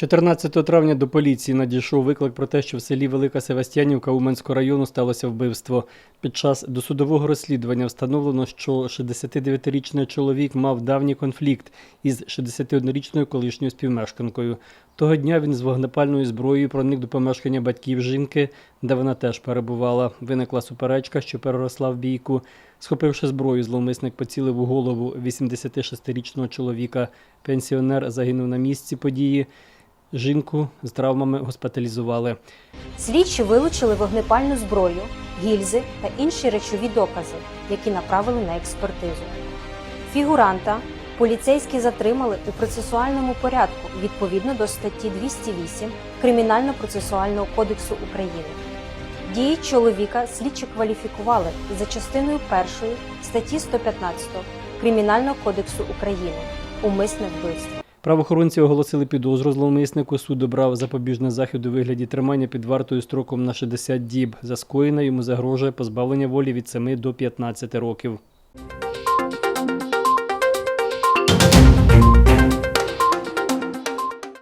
14 травня до поліції надійшов виклик про те, що в селі Велика Севастянівка Уманського району сталося вбивство. Під час досудового розслідування встановлено, що 69-річний чоловік мав давній конфлікт із 61-річною колишньою співмешканкою. Того дня він з вогнепальною зброєю проник до помешкання батьків жінки, де вона теж перебувала. Виникла суперечка, що переросла в бійку. Схопивши зброю, зловмисник поцілив у голову 86-річного чоловіка. Пенсіонер загинув на місці події. Жінку з травмами госпіталізували. Слідчі вилучили вогнепальну зброю, гільзи та інші речові докази, які направили на експертизу. Фігуранта поліцейські затримали у процесуальному порядку відповідно до статті 208 Кримінально-процесуального кодексу України. Дії чоловіка слідчі кваліфікували за частиною першої статті 115 Кримінального кодексу України умисне вбивство. Правоохоронці оголосили підозру зловмиснику. Суд обрав запобіжний захід у вигляді тримання під вартою строком на 60 діб. За скоєне йому загрожує позбавлення волі від 7 до 15 років.